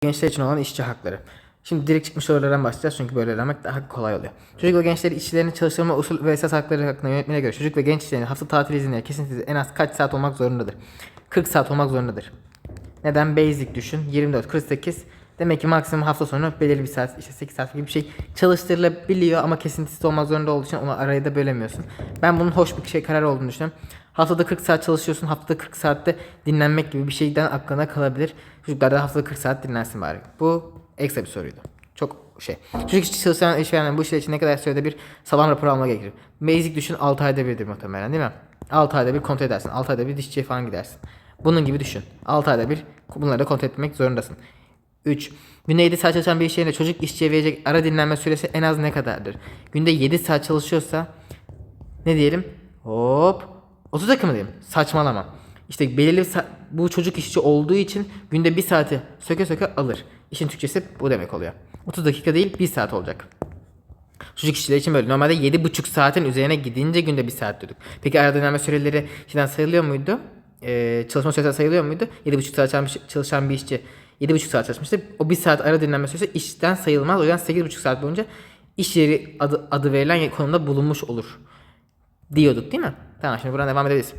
gençler için olan işçi hakları. Şimdi direkt çıkmış sorulardan başlayacağız çünkü böyle öğrenmek daha kolay oluyor. Çocuk ve gençler işçilerini çalıştırma usul ve esas hakları hakkında yönetmeliğe göre çocuk ve genç işçilerin hafta tatil izinleri kesintisiz en az kaç saat olmak zorundadır? 40 saat olmak zorundadır. Neden? Basic düşün. 24, 48. Demek ki maksimum hafta sonu belirli bir saat, işte 8 saat gibi bir şey çalıştırılabiliyor ama kesintisiz olmak zorunda olduğu için onu araya da bölemiyorsun. Ben bunun hoş bir şey karar olduğunu düşünüyorum. Haftada 40 saat çalışıyorsun, haftada 40 saatte dinlenmek gibi bir şeyden aklına kalabilir. Çocuklar da haftada 40 saat dinlensin bari. Bu ekstra bir soruydu. Çok şey. Çocuk işçi çalışan işverenlerin bu işler için ne kadar sürede bir sağlam rapor alma gerekir. Basic düşün 6 ayda birdir muhtemelen değil mi? 6 ayda bir kontrol edersin. 6 ayda bir dişçiye falan gidersin. Bunun gibi düşün. 6 ayda bir bunları da kontrol etmek zorundasın. 3. Günde 7 saat çalışan bir iş yerine çocuk işçiye verecek ara dinlenme süresi en az ne kadardır? Günde 7 saat çalışıyorsa ne diyelim? Hop. 30 dakika mı diyelim? Saçmalama. İşte belirli bu çocuk işçi olduğu için günde 1 saati söke söke alır. İşin Türkçesi bu demek oluyor. 30 dakika değil 1 saat olacak. Çocuk işçiler için böyle. Normalde 7,5 saatin üzerine gidince günde 1 saat diyorduk. Peki ara dinlenme süreleri şeyden sayılıyor muydu? Ee, çalışma süresi sayılıyor muydu? 7,5 saat çalışan bir işçi 7,5 saat çalışmıştı. O 1 saat ara dinlenme süresi işten sayılmaz. O yüzden 8,5 saat boyunca iş yeri adı, adı verilen konumda bulunmuş olur. Diyorduk değil mi? Tamam şimdi buradan devam edebiliriz.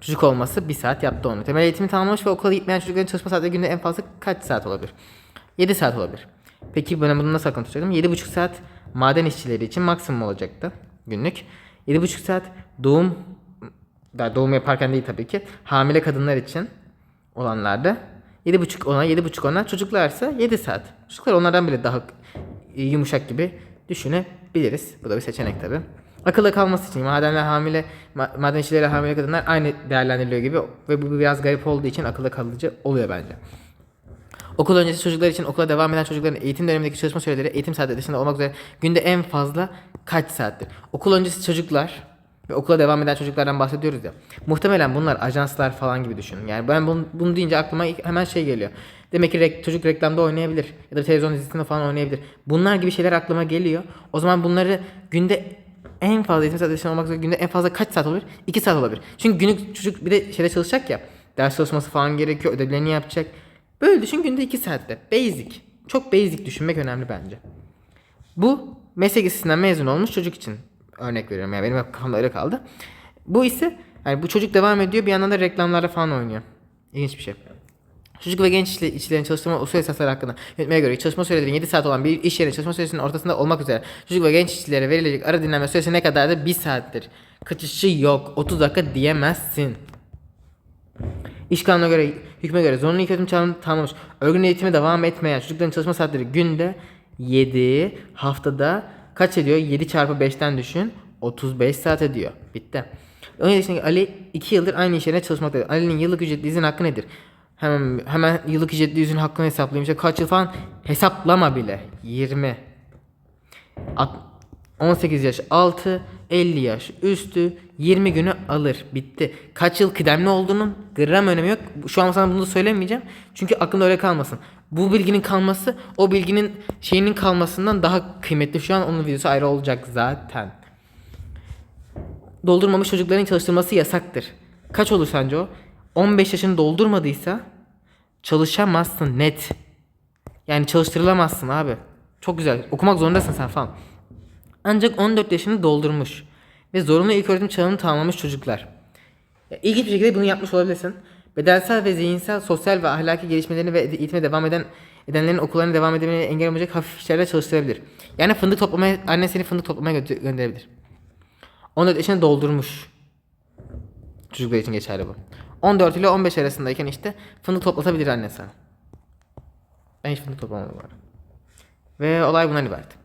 Çocuk olması 1 saat yaptı onu. Temel eğitimi tamamlamış ve okula gitmeyen çocukların çalışma saatleri günde en fazla kaç saat olabilir? 7 saat olabilir. Peki ben bunu nasıl akıllı tutacaktım? 7,5 saat maden işçileri için maksimum olacaktı günlük. 7,5 saat doğum daha doğum yaparken değil tabii ki hamile kadınlar için olanlarda 7,5 ona 7,5 ona çocuklarsa 7 saat. Çocuklar onlardan bile daha yumuşak gibi düşünebiliriz. Bu da bir seçenek tabii. Akılda kalması için madenler hamile ma- maden işçileri hamile kadınlar aynı değerlendiriliyor gibi ve bu biraz garip olduğu için akılda kalıcı oluyor bence. Okul öncesi çocuklar için okula devam eden çocukların eğitim dönemindeki çalışma süreleri eğitim saatleri dışında olmak üzere günde en fazla kaç saattir? Okul öncesi çocuklar ve okula devam eden çocuklardan bahsediyoruz ya. Muhtemelen bunlar ajanslar falan gibi düşünün. Yani ben bunu, bunu deyince aklıma hemen şey geliyor. Demek ki rek- çocuk reklamda oynayabilir ya da televizyon dizisinde falan oynayabilir. Bunlar gibi şeyler aklıma geliyor. O zaman bunları günde en fazla eğitim dışında olmak üzere günde en fazla kaç saat olabilir? 2 saat olabilir. Çünkü günlük çocuk bir de şeyde çalışacak ya. Ders çalışması falan gerekiyor. Ödevlerini yapacak. Böyle düşün günde 2 saatte. Basic. Çok basic düşünmek önemli bence. Bu meslek mezun olmuş çocuk için örnek veriyorum. Yani benim kafamda öyle kaldı. Bu ise yani bu çocuk devam ediyor bir yandan da reklamlarda falan oynuyor. İlginç bir şey. Çocuk ve genç işçi- işçilerin çalıştırma usul esasları hakkında yönetmeye göre çalışma süreleri 7 saat olan bir iş yerinin çalışma süresinin ortasında olmak üzere çocuk ve genç işçilere verilecek ara dinlenme süresi ne kadardır? 1 saattir. Kaçışı yok. 30 dakika diyemezsin. İş kanununa göre, hükme göre zorunlu ilk öğretim çağını tamamlamış. Örgün eğitime devam etmeyen çocukların çalışma saatleri günde 7, haftada kaç ediyor? 7 çarpı 5'ten düşün. 35 saat ediyor. Bitti. 17 yaşındaki Ali 2 yıldır aynı iş yerine çalışmaktadır. Ali'nin yıllık ücretli izin hakkı nedir? Hemen hemen yıllık ücretli izin hakkını hesaplayayım. İşte kaç yıl falan hesaplama bile. 20. At- 18 yaş altı, 50 yaş üstü 20 günü alır. Bitti. Kaç yıl kıdemli olduğunun gram önemi yok. Şu an sana bunu söylemeyeceğim. Çünkü aklında öyle kalmasın. Bu bilginin kalması o bilginin şeyinin kalmasından daha kıymetli. Şu an onun videosu ayrı olacak zaten. Doldurmamış çocukların çalıştırması yasaktır. Kaç olur sence o? 15 yaşını doldurmadıysa çalışamazsın net. Yani çalıştırılamazsın abi. Çok güzel. Okumak zorundasın sen falan. Ancak 14 yaşını doldurmuş ve zorunlu ilköğretim çağını tamamlamış çocuklar. Ya, İlginç bir şekilde bunu yapmış olabilirsin. Bedensel ve zihinsel, sosyal ve ahlaki gelişmelerini ve eğitime devam eden edenlerin okullarına devam edemelerine engel olmayacak hafif işlerle çalıştırabilir. Yani fındık toplamaya, anne seni fındık toplamaya gö- gönderebilir. 14 yaşını doldurmuş. Çocuklar için geçerli bu. 14 ile 15 arasındayken işte fındık toplatabilir anne sana. Ben hiç fındık toplamadım bu arada. Ve olay bundan ibaret.